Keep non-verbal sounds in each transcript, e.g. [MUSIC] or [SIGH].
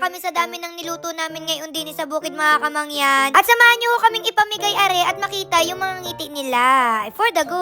kami sa dami ng niluto namin ngayon din sa bukid mga kamangyan. At samahan niyo kaming ipamigay are at makita yung mga ngiti nila. For the go!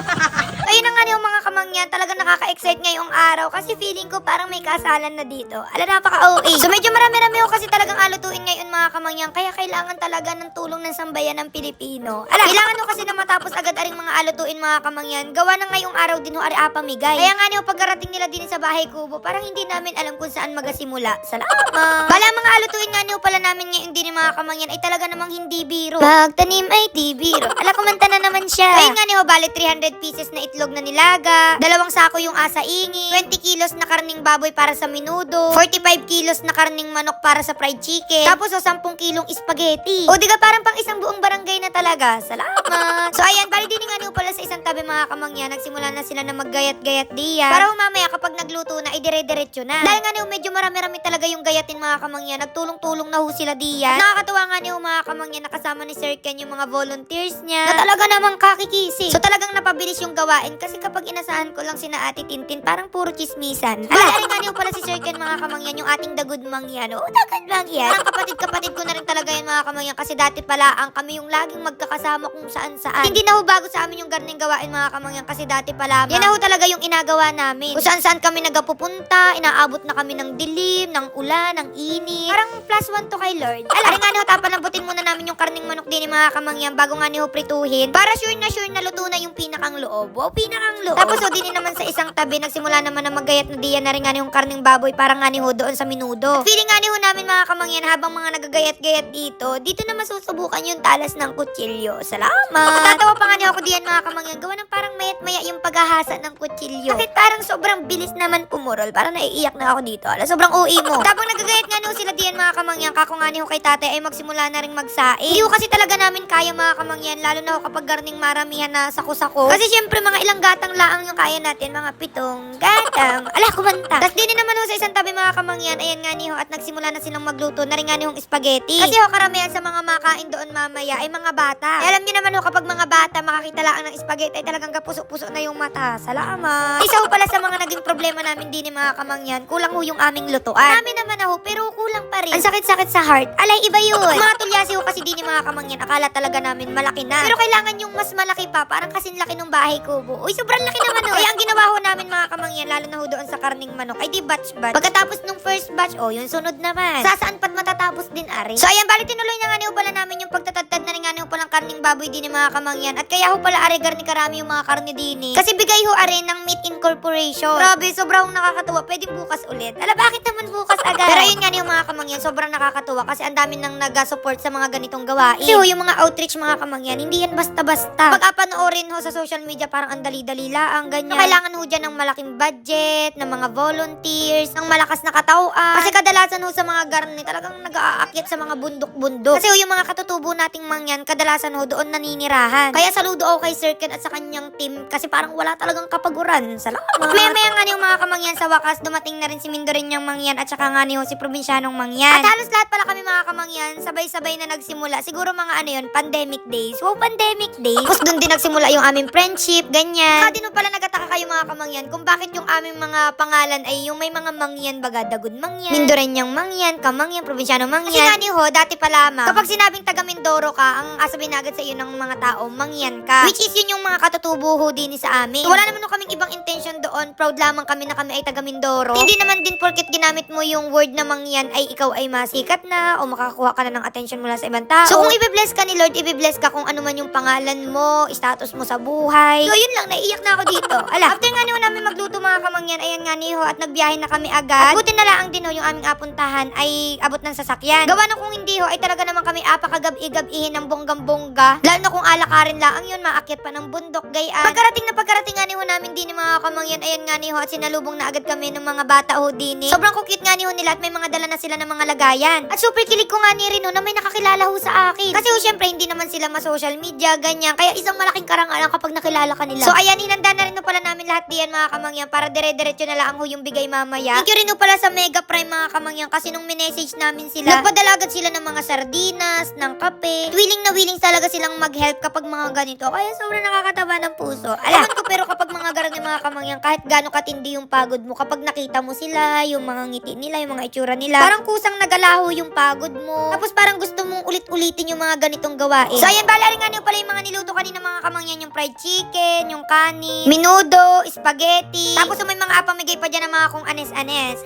[LAUGHS] Ayun na nga yung mga kamangyan, talaga nakaka-excite ngayong araw kasi feeling ko parang may kasalan na dito. Ala, napaka-OA. So medyo marami-rami ho kasi talagang alutuin ngayon mga kamangyan, kaya kailangan talaga ng tulong ng sambayan ng Pilipino. Ala, kailangan ho kasi na matapos agad aring mga alutuin mga kamangyan. Gawa na ngayong araw din ho ari apamigay. Kaya nga niyo pagkarating nila din sa bahay kubo, parang hindi namin alam kung saan magasimula. Salamat! Bala mga alutuin nga niyo pala namin ngayon din mga kamangyan ay talaga namang hindi biro. Magtanim ay di biro. [LAUGHS] Ala, kumanta na naman siya. Ayun nga niyo, bali 300 pieces na itlog na nilaga, dalawang sako yung asa ingi, 20 kilos na karning baboy para sa minudo, 45 kilos na karning manok para sa fried chicken, tapos o 10 kilong spaghetti. O diga parang pang isang buong barangay na talaga. Salamat! [LAUGHS] so ayan, bali din nga niyo pala sa isang tabi mga kamangyan, nagsimula na sila na maggayat-gayat diyan. Para mamaya kapag nagluto na, idire-diretso na. Dahil nga niyo, medyo marami-rami talaga yung gayatin mga kamangyan, nagtulong-tulong na ho sila diyan. At nakakatuwa nga niyo mga kamangyan, nakasama ni Sir Ken yung mga volunteers niya, na talaga namang kakikisi. So talagang napabilis yung gawain kasi kapag inasahan ko lang sina Ate Tintin, parang puro chismisan. Ala, rin nga niyo pala si Sir Ken mga kamangyan, yung ating dagud mangyan. Oo, dagud mangyan. Parang kapatid-kapatid ko na rin talaga yan mga kamangyan kasi dati pala ang kami yung laging magkakasama kung saan-saan. Hindi na ho bago sa amin yung garning gawain mga kamangyan kasi dati pala yan na ho talaga yung inagawa namin. Kung saan-saan kami nagapupunta, inaabot na kami ng dilim, ng ulan, ng init. Parang plus one to kay Lord. [LAUGHS] Ala, rin nga niyo, tapalambutin muna namin yung karning manok din mga kamangyan bago nga niyo prituhin. Para sure na sure na luto na yung pinakang loob. Wow, pinakang loob. Tapos ho, din naman sa isang tabi, nagsimula naman na magayat na diyan na rin nga yung karning baboy para nga ni ho doon sa minudo. At feeling nga ni ho namin mga kamangyan habang mga nagagayat-gayat dito, dito na masusubukan yung talas ng kutsilyo. Salamat! Tatawa pa nga ni ako diyan mga kamangyan, gawa ng parang mayat maya yung paghahasa ng kutsilyo. Bakit parang sobrang bilis naman pumurol? Parang naiiyak na ako dito. Ala, sobrang uwi mo. Tapos nagagayat nga ho sila diyan mga kamangyan, kako nga ho kay tatay ay magsimula na rin magsaing. Hindi kasi talaga namin kaya mga kamangyan, lalo na ho kapag garning maramihan na sako-sako. Kasi syempre mga ilang gatang laang yung kaya natin, mga pitong gatang. Ala, kumanta. Tapos din naman ho sa isang tabi mga kamangyan, ayan nga ni ho, at nagsimula na silang magluto na rin nga ni spaghetti. Kasi ho, karamihan sa mga makain doon mamaya ay mga bata. Eh, alam niyo naman ho, kapag mga bata makakita lang ng spaghetti ay talagang kapuso-puso na yung mata. Salamat. Isa ho pala sa mga naging problema namin din ni mga kamangyan, kulang ho yung aming lutuan. Namin naman ho, pero kulang pa rin. Ang sakit-sakit sa heart. Alay, iba yun. mga tulyasi ho kasi din ni mga kamangyan, akala talaga namin malaki na. Pero kailangan yung mas malaki pa, parang kasing laki ng bahay kubo. Uy, sobrang laki naman ho. Kaya ang ginawa ho namin mga kamangyan, lalo na ho doon sa karning manok, ay di batch-batch. Pagkatapos nung first batch, oh, yung sunod naman. Sasaan pat matatapos din, Ari? So, ayan, bali tinuloy na nga ni pala namin yung pagtatadtad na rin nga ho palang karning baboy din ni mga kamangyan. At kaya ho pala, Ari, garni karami yung mga karni din eh. Kasi bigay ho, Ari, ng Meat Incorporation. Grabe, sobrang nakakatuwa. Pwede bukas ulit. Ala, bakit naman bukas agad? Pero yun nga ni ho, mga kamangyan, sobrang nakakatuwa kasi ang dami nang nag-support sa mga ganitong gawain. Kasi ho, yung mga outreach mga kamangyan, hindi yan basta-basta. Pag panoorin ho sa social media, parang ang dali-dali lang, ganyan. Kailangan ho dyan ng malaking budget, ng mga volunteers, ng malakas na katauan. Kasi kadalasan ho sa mga garni, talagang nag-aakyat sa mga bundok-bundok. Kasi ho, yung mga katutubo nating mangyan, kadalasan ho doon naninirahan. Kaya saludo ako kay Sir Ken at sa kanyang team kasi parang wala talagang kapaguran. Salamat. Maya-maya nga niyo mga kamangyan sa wakas, dumating na rin si Mindorin niyang mangyan at saka nga niyo si probinsyanong mangyan. At halos lahat pala kami mga kamangyan, sabay-sabay na nagsimula. Siguro mga ano yun, pandemic days. Wow, pandemic days. Tapos doon din nagsimula yung aming friendship, ganyan. Saka din pala nagataka kayo mga kamangyan kung bakit yung aming mga pangalan ay yung may mga mangyan baga, dagud mangyan, Mindoren niyang mangyan, kamangyan, probinsyano mangyan. Kasi nga ni ho, dati pa lamang, kapag sinabing taga Mindoro ka, ang asabi na agad sa iyo ng mga tao, mangyan ka. Which is yun yung mga katutubo ho din sa amin. So, wala naman kaming ibang intention doon, proud lamang kami na kami ay taga Mindoro. Hindi naman din porket ginamit mo yung word na mangyan ay ikaw ay masikat na o makakuha ka na ng attention mula sa ibang tao. So kung i-bless ka ni Lord, i-bless ka kung ano man yung pangalan mo, status mo sa buhay. So yun lang, naiiyak na ako dito. [LAUGHS] Ala, after nga niyo namin magluto mga kamangyan, ayan nga niho at nagbiyahe na kami agad. At buti na lang din yung aming apuntahan ay abot ng sasakyan. Gawa na kung hindi ho, ay talaga naman kami apakagab-igab-ihin ng bonggang-bongga. Lalo na kung alakarin lang yun, maakyat pa ng bundok, gayaan. Pagkarating na pagkarating nga niho namin din mga kamangyan, ayan nga niho at sinalubong na agad kami ng mga bata ho din. Sobrang kukit nga niho nila at may mga dala na sila ng mga lagayan. At super kilig ko nga ni Rino na may nakakilala ho sa akin. Kasi ho, syempre, hindi naman sila ma-social media, ganyan. Kaya isang malaking karangalan kapag nakilala ka nila. So, ayan, hinanda na rin ho pala namin lahat diyan mga kamangyan para dire-diretso na lang ho yung bigay mamaya. Thank you rin ho pala sa Mega Prime mga kamangyan kasi nung minessage namin sila, nagpadala agad sila ng mga sardinas, ng kape. Willing na willing talaga silang mag-help kapag mga ganito. Kaya sobrang nakakataba ng puso. Alam ko pero kapag mga garang mga kamangyan, kahit gaano katindi yung pagod mo, kapag nakita mo sila, yung mga ngiti nila, yung mga itsura nila, parang kusang nagalaho yung pagod mo. Tapos parang gusto mong ulit-ulitin yung mga ganitong gawain. So ayan, bala rin nga niyo pala yung mga niluto kanina mga kamangyan, yung fried chicken, yung kanin, minudo, spaghetti. Tapos may mga apamigay pa dyan ng mga kung anes-anes.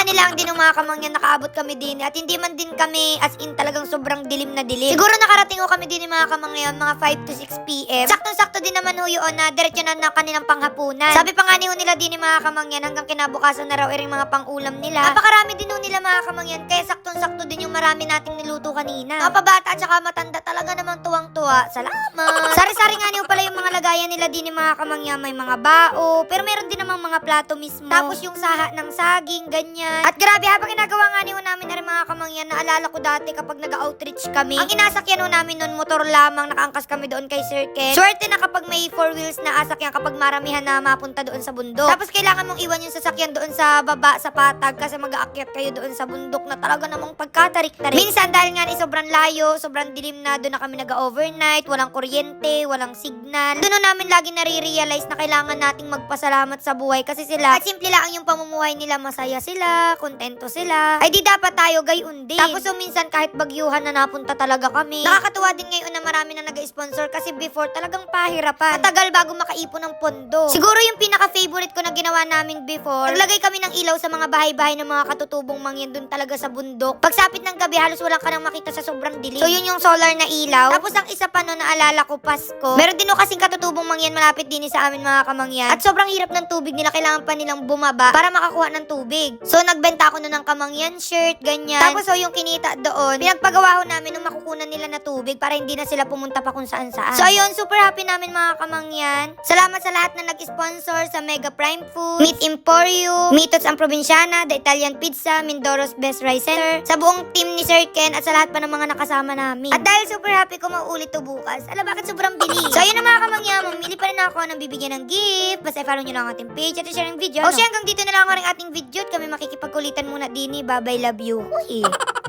Nga nila ang din ng mga kamangyan nakaabot kami din at hindi man din kami as in talagang sobrang dilim na dilim. Siguro nakarating ko kami din ng mga kamangyan mga 5 to 6 p.m. Saktong-sakto din naman ho yun na diretso na na kanilang panghapunan. Sabi pa nga ni nila din ng mga kamangyan hanggang kinabukasan na raw iring mga pang-ulam nila. Napakarami din ho nila mga kamangyan kaya saktong-sakto din yung marami nating niluto kanina. Mga at saka matanda talaga namang tuwang-tuwa. Salamat! Sari-sari nga niyo pala yung mga lagayan nila din ng mga kamangyan. May mga bao, pero meron din namang mga plato mismo. Tapos yung saha ng saging, ganyan. At grabe, habang ginagawa nga niyo namin na rin mga kamangyan, naalala ko dati kapag nag-outreach kami, ang inasakyan ho namin nun, motor lamang, nakaangkas kami doon kay Sir Ken. Swerte na kapag may four wheels na asakyan kapag maramihan na mapunta doon sa bundok. Tapos kailangan mong iwan yung sasakyan doon sa baba, sa patag, kasi mag-aakyat kayo doon sa bundok na talaga namang pagkatarik-tarik. Minsan dahil nga sobrang layo, sobrang dilim na, doon na kami nag-overnight, walang kuryente, walang signal. Doon na namin lagi nare-realize na kailangan nating magpasalamat sa buhay kasi sila, at simple lang yung pamumuhay nila, masaya sila, kontento sila. Ay di dapat tayo gayon din. Tapos so minsan kahit bagyuhan na napunta talaga kami. Nakakatuwa din ngayon na marami na nag-sponsor kasi before talagang pahirapan. Matagal bago makaipon ng pondo. Siguro yung pinaka-favorite ko na ginawa namin before, naglagay kami ng ilaw sa mga bahay-bahay ng mga katutubong mangyan doon talaga sa bundok. Pagsapit ng gabi, halos wala ka nang makita sa sobrang dilim. So yun yung solar na ilaw. Tapos ang isa pa no naalala ko Pasko. Meron din no kasing katutubong mangyan malapit din sa amin mga kamangyan. At sobrang hirap ng tubig nila, kailangan pa nilang bumaba para makakuha ng tubig. So nagbenta ako no ng kamangyan shirt, ganyan. Tapos so yung kinita doon, pinagpagawa ko namin nung makukunan nila na tubig para hindi na sila pumunta pa kung saan saan. So ayun, super happy namin mga kamangyan. Salamat sa lahat na nag-sponsor sa Mega Prime Food, Meat Emporium, Mitos ang Provinciana, The Italian Pizza, Mindoro's Best Rice Center, sa buong team ni Sir Ken at sa lahat pa ng mga nakasama namin. At dahil super happy ko maulit to bukas, ala bakit sobrang bilis? So ayun na mga kamangyan, mamili pa rin ako ng bibigyan ng gift. Basta i-follow nyo lang ang ating page at i-share ang video. O siya hanggang dito na lang ang ating video kami makikipagkulitan muna din. Bye bye, love you. Uy. [LAUGHS]